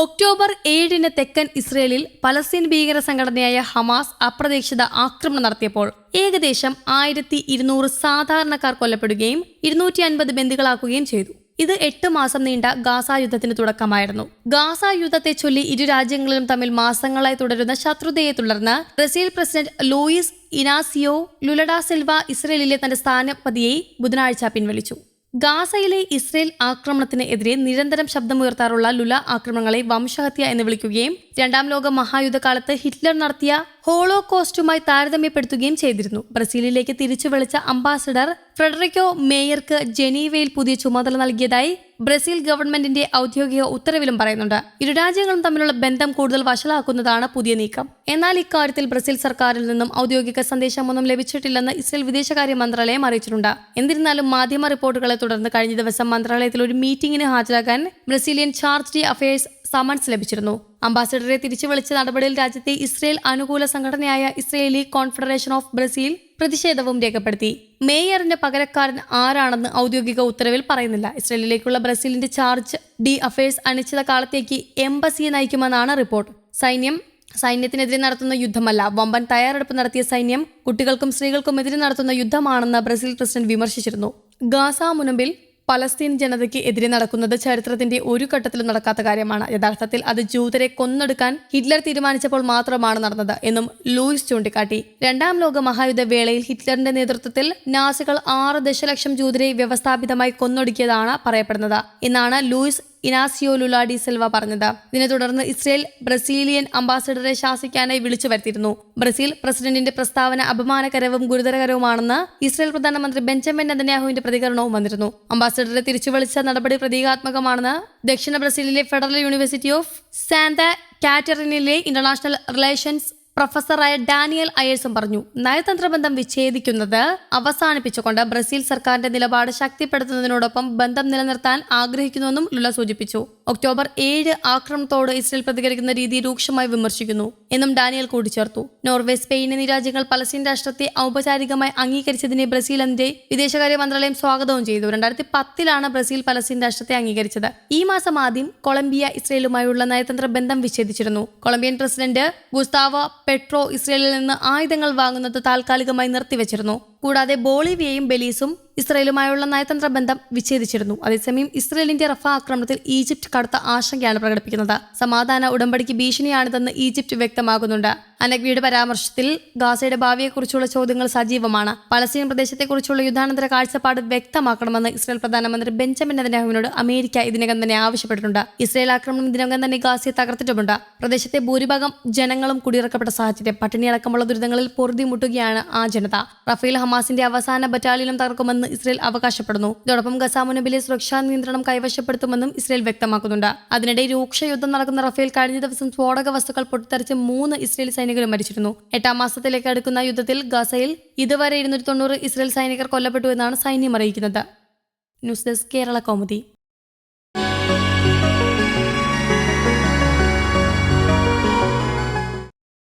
October ഏഴിന് തെക്കൻ ഇസ്രയേലിൽ പലസ്തീൻ ഭീകര സംഘടനയായ ഹമാസ് അപ്രതീക്ഷിത ആക്രമണം നടത്തിയപ്പോൾ ഏകദേശം ആയിരത്തി ഇരുന്നൂറ് സാധാരണക്കാർ കൊല്ലപ്പെടുകയും ഇരുന്നൂറ്റി അൻപത് ബന്ദികളാക്കുകയും ചെയ്തു. ഇത് എട്ട് മാസം നീണ്ട ഗാസ യുദ്ധത്തിന് തുടക്കമായിരുന്നു. ഗാസ യുദ്ധത്തെ ചൊല്ലി ഇരു രാജ്യങ്ങളിലും തമ്മിൽ മാസങ്ങളായി തുടരുന്ന ശത്രുതയെ തുടർന്ന് Brazil president Luiz Inacio Lula da Silva ഇസ്രയേലിലെ തന്റെ സ്ഥാനപതിയെ ബുധനാഴ്ച പിൻവലിച്ചു. ഗാസയിലെ ഇസ്രയേൽ ആക്രമണത്തിനെതിരെ നിരന്തരം ശബ്ദമുയർത്താറുള്ള ലുല ആക്രമണങ്ങളെ വംശഹത്യ എന്ന് വിളിക്കുകയും രണ്ടാം ലോക മഹായുദ്ധകാലത്ത് ഹിറ്റ്ലർ നടത്തിയ ഹോളോകോസ്റ്റുമായി താരതമ്യപ്പെടുത്തുകയും ചെയ്തിരുന്നു. ബ്രസീലിലേക്ക് തിരിച്ചു വിളിച്ച അംബാസഡർ ഫ്രെഡറിക്കോ മേയർക്ക് ജനീവയിൽ പുതിയ ചുമതല നൽകിയതായി ബ്രസീൽ ഗവൺമെന്റിന്റെ ഔദ്യോഗിക ഉത്തരവിലും പറയുന്നുണ്ട്. ഇരു രാജ്യങ്ങളും തമ്മിലുള്ള ബന്ധം കൂടുതൽ വഷളാക്കുന്നതാണ് പുതിയ നീക്കം. എന്നാൽ ഇക്കാര്യത്തിൽ ബ്രസീൽ സർക്കാരിൽ നിന്നും ഔദ്യോഗിക സന്ദേശമൊന്നും ലഭിച്ചിട്ടില്ലെന്ന് ഇസ്രയേൽ വിദേശകാര്യ മന്ത്രാലയം അറിയിച്ചിട്ടുണ്ട്. എന്നിരുന്നാലും മാധ്യമ റിപ്പോർട്ടുകളെ തുടർന്ന് കഴിഞ്ഞ ദിവസം മന്ത്രാലയത്തിൽ ഒരു മീറ്റിംഗിന് ഹാജരാകാൻ Brazilian charge D affairs summons ലഭിച്ചിരുന്നു. അംബാസിഡറെ തിരിച്ചു വിളിച്ച നടപടിയിൽ രാജ്യത്തെ ഇസ്രയേൽ അനുകൂല സംഘടനയായ ഇസ്രയേലി കോൺഫെഡറേഷൻ ഓഫ് ബ്രസീൽ പ്രതിഷേധവും രേഖപ്പെടുത്തി. മേയറിന്റെ പകരക്കാരൻ ആരാണെന്ന് ഔദ്യോഗിക ഉത്തരവിൽ പറയുന്നില്ല. ഇസ്രയേലിലേക്കുള്ള ബ്രസീലിന്റെ ചാർജ് ഡി അഫയേഴ്സ് അനിശ്ചിത കാലത്തേക്ക് എംബസിയെ നയിക്കുമെന്നാണ് റിപ്പോർട്ട്. സൈന്യം സൈന്യത്തിനെതിരെ നടത്തുന്ന യുദ്ധമല്ല. വമ്പൻ തയ്യാറെടുപ്പ് നടത്തിയ സൈന്യം കുട്ടികൾക്കും സ്ത്രീകൾക്കും എതിരെ നടത്തുന്ന യുദ്ധമാണെന്ന് ബ്രസീൽ പ്രസിഡന്റ് വിമർശിച്ചിരുന്നു. ഗാസ മുനമ്പിൽ പലസ്തീൻ ജനതയ്ക്ക് എതിരെ നടക്കുന്നത് ചരിത്രത്തിന്റെ ഒരു ഘട്ടത്തിലും നടക്കാത്ത കാര്യമാണ്. യഥാർത്ഥത്തിൽ അത് ജൂതരെ കൊന്നെടുക്കാൻ ഹിറ്റ്ലർ തീരുമാനിച്ചപ്പോൾ മാത്രമാണ് നടന്നത് എന്നും ലൂയിസ് ചൂണ്ടിക്കാട്ടി. രണ്ടാം ലോക മഹായുദ്ധ വേളയിൽ ഹിറ്റ്ലറിന്റെ നേതൃത്വത്തിൽ നാസികൾ ആറ് ദശലക്ഷം ജൂതരെ വ്യവസ്ഥാപിതമായി കൊന്നൊടുക്കിയതാണ് പറയപ്പെടുന്നത്. എന്നാണ് ലൂയിസ് ഇനാസിയോ ലുലാഡി സിൽവ പറഞ്ഞത്. ഇതിനെ തുടർന്ന് ഇസ്രയേൽ ബ്രസീലിയൻ അംബാസഡറെ ശാസിക്കാനായി വിളിച്ചു വരുത്തിയിരുന്നു. ബ്രസീൽ പ്രസിഡന്റിന്റെ പ്രസ്താവന അപമാനകരവും ഗുരുതരകരവുമാണെന്ന് ഇസ്രയേൽ പ്രധാനമന്ത്രി ബെഞ്ചമിൻ നെതന്യാഹുവിന്റെ പ്രതികരണവും വന്നിരുന്നു. അംബാസഡറെ തിരിച്ചു വിളിച്ച നടപടി പ്രതീകാത്മകമാണെന്ന് ദക്ഷിണ ബ്രസീലിലെ ഫെഡറൽ യൂണിവേഴ്സിറ്റി ഓഫ് സാന്ത കാറ്ററിനിലെ ഇന്റർനാഷണൽ റിലേഷൻസ് പ്രൊഫസറായ ഡാനിയൽ അയേഴ്സും പറഞ്ഞു നയതന്ത്ര ബന്ധം വിച്ഛേദിക്കുന്നത് അവസാനിപ്പിച്ചുകൊണ്ട് ബ്രസീൽ സർക്കാരിന്റെ നിലപാട് ശക്തിപ്പെടുത്തുന്നതിനോടൊപ്പം ബന്ധം നിലനിർത്താൻ ആഗ്രഹിക്കുന്നുവെന്നും ലുല സൂചിപ്പിച്ചു. ഒക്ടോബർ ഏഴ് ആക്രമണത്തോട് ഇസ്രയേൽ പ്രതികരിക്കുന്ന രീതി രൂക്ഷമായി വിമർശിക്കുന്നു. എന്നും ഡാനിയൽ കൂട്ടിച്ചേർത്തു. നോർവേ സ്പെയിൻ എന്നീ രാജ്യങ്ങൾ പലസ്തീൻ രാഷ്ട്രത്തെ ഔപചാരികമായി അംഗീകരിച്ചതിനെ ബ്രസീൽ അതിന്റെ വിദേശകാര്യ മന്ത്രാലയം സ്വാഗതവും ചെയ്തു. രണ്ടായിരത്തി പത്തിലാണ് ബ്രസീൽ പലസ്തീൻ രാഷ്ട്രത്തെ അംഗീകരിച്ചത്. ഈ മാസം ആദ്യം കൊളംബിയ ഇസ്രയേലുമായുള്ള നയതന്ത്ര ബന്ധം വിച്ഛേദിച്ചിരുന്നു. കൊളംബിയൻ പ്രസിഡന്റ് ഗുസ്താവ പെട്രോ ഇസ്രയേലിൽ നിന്ന് ആയുധങ്ങൾ വാങ്ങുന്നത് താൽക്കാലികമായി നിർത്തിവച്ചിരുന്നു. കൂടാതെ ബോളിവിയയും ബെലീസും ഇസ്രയേലുമായുള്ള നയതന്ത്ര ബന്ധം വിച്ഛേദിച്ചിരുന്നു. അതേസമയം ഇസ്രയേലിന്റെ റഫ ആക്രമണത്തിൽ ഈജിപ്ത് കടുത്ത ആശങ്കയാണ് പ്രകടിപ്പിക്കുന്നത്. സമാധാന ഉടമ്പടിക്ക് ഭീഷണിയാണിതെന്ന് ഈജിപ്ത് വ്യക്തമാകുന്നുണ്ട് അനഗ്വിയുടെ പരാമർശത്തിൽ ഗാസയുടെ ഭാവിയെക്കുറിച്ചുള്ള ചോദ്യങ്ങൾ സജീവമാണ്. പലസ്തീൻ പ്രദേശത്തെക്കുറിച്ചുള്ള യുദ്ധാനന്തര കാഴ്ചപ്പാട് വ്യക്തമാക്കണമെന്ന് ഇസ്രായേൽ പ്രധാനമന്ത്രി ബെഞ്ചമിൻ നെതന്യാഹുവിനോട് അമേരിക്ക ഇതിനകം തന്നെ ആവശ്യപ്പെട്ടിട്ടുണ്ട്. ഇസ്രായേൽ ആക്രമണം ഇതിനകം തന്നെ ഗാസയെ തകർത്തിട്ടുമുണ്ട്. പ്രദേശത്തെ ഭൂരിഭാഗം ജനങ്ങളും കുടിയിറക്കപ്പെട്ട സാഹചര്യം പട്ടിണിയടക്കമുള്ള ദുരിതങ്ങളിൽ പൊറുതിമുട്ടുകയാണ് ആ ജനത. റഫേൽ ഹമാസിന്റെ അവസാന ബറ്റാലിയനും തകർക്കുമെന്ന് ഇസ്രായേൽ അവകാശപ്പെടുന്നു. ഇതോടൊപ്പം ഗസ മുനബിലെ സുരക്ഷാ നിയന്ത്രണം കൈവശപ്പെടുത്തുമെന്നും ഇസ്രായേൽ വ്യക്തമാക്കുന്നുണ്ട്. അതിനിടെ രൂക്ഷ യുദ്ധം നടക്കുന്ന റഫേൽ കഴിഞ്ഞ ദിവസം സ്ഫോടക വസ്തുക്കൾ പൊട്ടിത്തെറിച്ച് മൂന്ന് ഇസ്രയേലി സൈനികരും മരിച്ചിരുന്നു. എട്ടാം മാസത്തിലേക്ക് അടുക്കുന്ന യുദ്ധത്തിൽ ഗസയിൽ ഇതുവരെ ഇരുന്നൂറ്റി തൊണ്ണൂറ് ഇസ്രയേൽ സൈനികർ കൊല്ലപ്പെട്ടു എന്നാണ് സൈന്യം അറിയിക്കുന്നത്. News desk Kerala Kaumudi.